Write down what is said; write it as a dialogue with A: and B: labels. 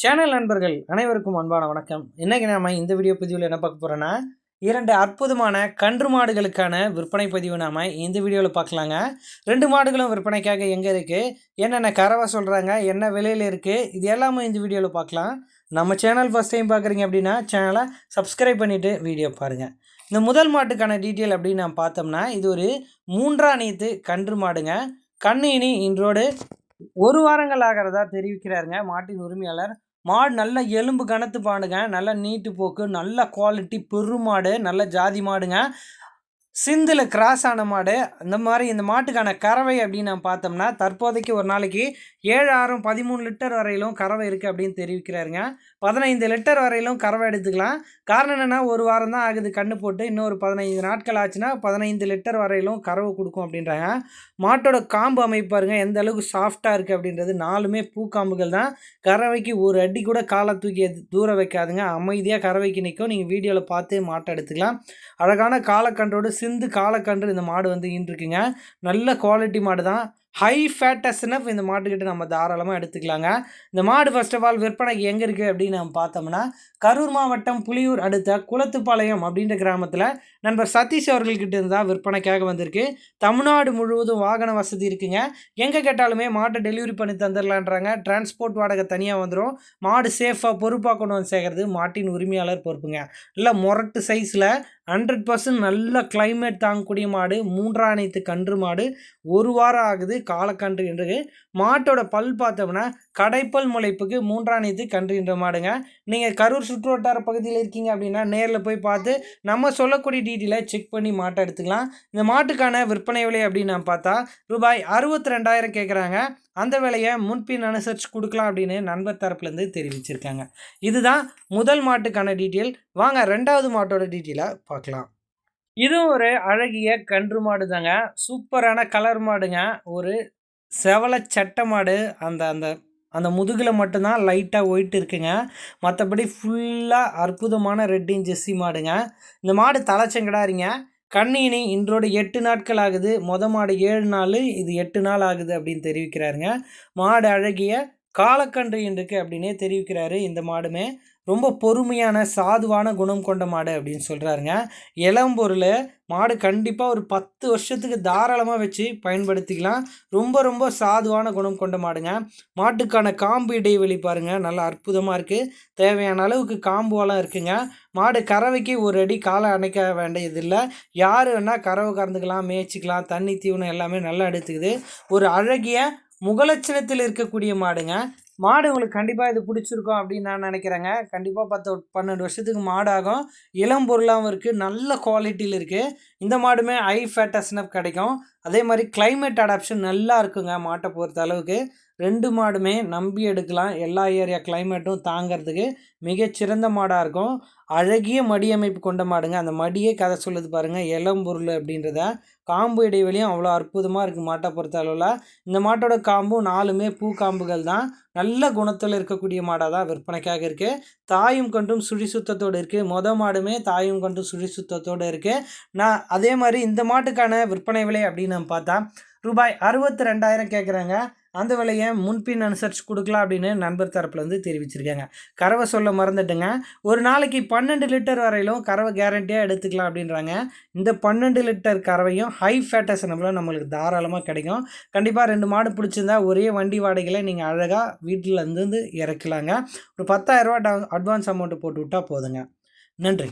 A: Channel நண்பர்கள் அனைவருக்கும் அன்பான வணக்கம். இன்றைக்கி நாம இந்த வீடியோ பதிவில் என்ன பார்க்க போகிறோன்னா இரண்டு அற்புதமான கன்று மாடுகளுக்கான விற்பனை பதிவு நாம் இந்த வீடியோவில் பார்க்கலாங்க. ரெண்டு மாடுகளும் விற்பனைக்காக எங்கே இருக்குது என்னென்ன கறவை சொல்கிறாங்க என்ன விலையில் இருக்குது இது எல்லாமே இந்த வீடியோவில் பார்க்கலாம். நம்ம சேனல் ஃபஸ்ட் டைம் பார்க்குறீங்க அப்படின்னா சேனலை சப்ஸ்கிரைப் பண்ணிவிட்டு வீடியோ பாருங்கள் இந்த முதல் மாட்டுக்கான டீட்டெயில் அப்படின்னு நான் பார்த்தோம்னா இது ஒரு மூன்றாம் நீத்து கன்று மாடுங்க. கண்ணு இனி இன்றோடு ஒரு வாரங்கள் ஆகிறதா தெரிவிக்கிறாருங்க மாட்டின் உரிமையாளர் மாடு நல்ல எலும்பு கணத்து பாடுங்க நல்ல நீட்டு போக்கு நல்ல குவாலிட்டி பெருமாடு நல்ல ஜாதி மாடுங்க. சிந்தில் கிராஸ் ஆன மாடு இந்த மாதிரி இந்த மாட்டுக்கான கறவை அப்படின்னு நம்ம பார்த்தோம்னா தற்போதைக்கு ஒரு நாளைக்கு ஏழு ஆறும் பதிமூணு லிட்டர் வரையிலும் கறவை இருக்குது அப்படின்னு தெரிவிக்கிறாருங்க. பதினைந்து லிட்டர் வரையிலும் கறவை எடுத்துக்கலாம். காரணம் என்னென்னா ஒரு வாரம் தான் ஆகுது கண்ணு போட்டு. இன்னொரு பதினைந்து நாட்கள் ஆச்சுன்னா பதினைந்து லிட்டர் வரையிலும் கறவை கொடுக்கும் அப்படின்றாங்க. மாட்டோட காம்பு அமைப்பாருங்க எந்த அளவுக்கு சாஃப்டாக இருக்குது அப்படின்றது நாலுமே பூக்காம்புகள் தான். கறவைக்கு ஒரு அடி கூட காலை தூக்கி தூர வைக்காதுங்க. அமைதியாக கறவைக்கு நிற்கும். நீங்கள் வீடியோவில் பார்த்து மாட்டை எடுத்துக்கலாம். அழகான காலக்கன்றோடு சிந்து காலக்கன்று இந்த மாடு வந்து ஈன்றிருக்குங்க. நல்ல குவாலிட்டி மாடு தான் ஹை ஃபேட்டஸ்னஃப் இந்த மாட்டுக்கிட்ட நம்ம தாராளமாக எடுத்துக்கலாங்க. இந்த மாடு ஃபர்ஸ்ட் ஆஃப் ஆல் விற்பனைக்கு எங்கே இருக்குது அப்படின்னு நம்ம பார்த்தோம்னா கரூர் மாவட்டம் புலியூர் அடுத்த குளத்துப்பாளையம் அப்படின்ற கிராமத்தில் நண்பர் சதீஷ் அவர்கள்கிட்ட இருந்தால் விற்பனைக்காக வந்திருக்கு. தமிழ்நாடு முழுவதும் வாகன வசதி இருக்குங்க. எங்கே கேட்டாலுமே மாட்டை டெலிவரி பண்ணி தந்துடலான்றாங்க டிரான்ஸ்போர்ட் வாடகை தனியாக வந்துடும் மாடு சேஃபாக பொறுப்பாக கொண்டு வந்து சேர்க்கறது மாட்டின் உரிமையாளர் பொறுப்புங்க. இல்லை மொரட்டு சைஸில் ஹண்ட்ரட் பர்சன்ட் நல்ல கிளைமேட் தாங்கக்கூடிய மாடு மூன்றாணைத்து கன்று மாடு ஒரு வாரம் ஆகுது. காலக்கன்று என்று மாட்டோட பல் பார்த்தோம்னா கடைப்பல் முளைப்புக்கு மூன்றாணைத்து கன்று என்ற மாடுங்க. நீங்கள் கரூர் சுற்று வட்டார பகுதியில் இருக்கீங்க அப்படின்னா நேரில் போய் பார்த்து நம்ம சொல்லக்கூடிய டீட்டெயிலை செக் பண்ணி மாட்டை எடுத்துக்கலாம். இந்த மாட்டுக்கான விற்பனை விலை அப்படின்னு நான் பார்த்தா ரூபாய் அறுபத்தி ரெண்டாயிரம் கேட்குறாங்க அந்த விலையை முன்பின் அனுசரித்து கொடுக்கலாம் அப்படின்னு நண்பர் தரப்புலேருந்து தெரிவிச்சிருக்காங்க. இதுதான் முதல் மாட்டுக்கான டீட்டெயில் வாங்க ரெண்டாவது மாட்டோட டீட்டெயிலை பார்க்கலாம். இதுவும் ஒரு அழகிய கன்று மாடு தாங்க சூப்பரான கலர் மாடுங்க. ஒரு செவலை சட்டை மாடு. அந்த அந்த அந்த முதுகில் மட்டும்தான் லைட்டாக ஒயிட் இருக்குங்க. மற்றபடி ஃபுல்லாக அற்புதமான ரெட்டின் ஜெஸ்ஸி மாடுங்க. இந்த மாடு தலைச்சங்கடாருங்க கண்ணினி இன்றோடு எட்டு நாட்கள் ஆகுது. மொத மாடு ஏழு நாள் இது எட்டு நாள் ஆகுது அப்படின்னு தெரிவிக்கிறாருங்க. மாடு அழகிய காலக்கன்று இன்றைக்கு அப்படின்னே தெரிவிக்கிறாரு இந்த மாடுமே. ரொம்ப பொறுமையான சாதுவான குணம் கொண்ட மாடு அப்படின்னு சொல்கிறாருங்க இளம்பொருள் மாடு கண்டிப்பாக ஒரு பத்து வருஷத்துக்கு தாராளமாக வச்சு பயன்படுத்திக்கலாம். ரொம்ப ரொம்ப சாதுவான குணம் கொண்ட மாடுங்க. மாட்டுக்கான காம்பு இடைவெளி பாருங்கள் நல்லா அற்புதமாக இருக்குது தேவையான அளவுக்கு காம்புவெல்லாம் இருக்குங்க. மாடு கறவைக்கு ஒரு அடி காலை அணைக்க வேண்டியதில்லை. யார் வேணால் கறவை கறந்துக்கலாம் மேய்ச்சிக்கலாம் தண்ணி தீவனம் எல்லாமே நல்லா எடுத்துக்குது. ஒரு அழகிய முகலட்சணத்தில் இருக்கக்கூடிய மாடுங்க. மாடு உங்களுக்கு கண்டிப்பாக இது பிடிச்சிருக்கும் அப்படின்னு நான் நினைக்கிறேங்க. கண்டிப்பாக பத்து பன்னெண்டு வருஷத்துக்கு மாடு ஆகும் இளம் பொருளாகவும் இருக்குது நல்ல குவாலிட்டியில் இருக்குது இந்த மாடுமே ஹை ஃபேட்டஸ்னப் கிடைக்கும். அதே மாதிரி கிளைமேட் அடாப்ஷன் நல்லா இருக்குங்க மாட்டை பொறுத்த அளவுக்கு. ரெண்டு மாடுமே நம்பி எடுக்கலாம். எல்லா ஏரியா கிளைமேட்டும் தாங்கிறதுக்கு மிகச்சிறந்த மாடாக இருக்கும். அழகிய மடி அமைப்பு கொண்ட மாடுங்க. அந்த மடியே கதை சொல்லுது பாருங்கள் இளம்பொருள் அப்படின்றத. காம்பு இடைவெளியும் அவ்வளோ அற்புதமாக இருக்குது மாட்டை பொறுத்த அளவில். இந்த மாட்டோட காம்பும் நாலுமே பூ காம்புகள் தான். நல்ல குணத்தில் இருக்கக்கூடிய மாடாக தான் விற்பனைக்காக இருக்குது தாயும் கண்டும் சுழி சுத்தத்தோடு இருக்குது மொத மாடுமே தாயும் கண்டும் சுழி சுத்தத்தோடு இருக்குது நான் அதே மாதிரி இந்த மாட்டுக்கான விற்பனை விலை அப்படின்னு பார்த்தா ரூபாய் அறுபத்தி ரெண்டாயிரம் கேட்குறாங்க அந்த விலையை முன்பின் அனுசரித்து கொடுக்கலாம் அப்படின்னு நண்பர் தரப்பில் வந்து தெரிவிச்சிருக்காங்க. கறவை சொல்ல மறந்துட்டுங்க. ஒரு நாளைக்கு பன்னெண்டு லிட்டர் வரையிலும் கறவை கேரண்டியாக எடுத்துக்கலாம் அப்படின்றாங்க. இந்த பன்னெண்டு லிட்டர் கறவையும் ஹை ஃபேட்டஸ் நம்மளும் நம்மளுக்கு தாராளமாக கிடைக்கும். கண்டிப்பாக ரெண்டு மாடு பிடிச்சிருந்தா ஒரே வண்டி வாடகையில் நீங்கள் அழகாக வீட்டில் இருந்து இறக்கலாங்க. ஒரு பத்தாயிரரூவா அட்வான்ஸ் அமௌண்ட்டு போட்டு விட்டால் போதுங்க. நன்றி.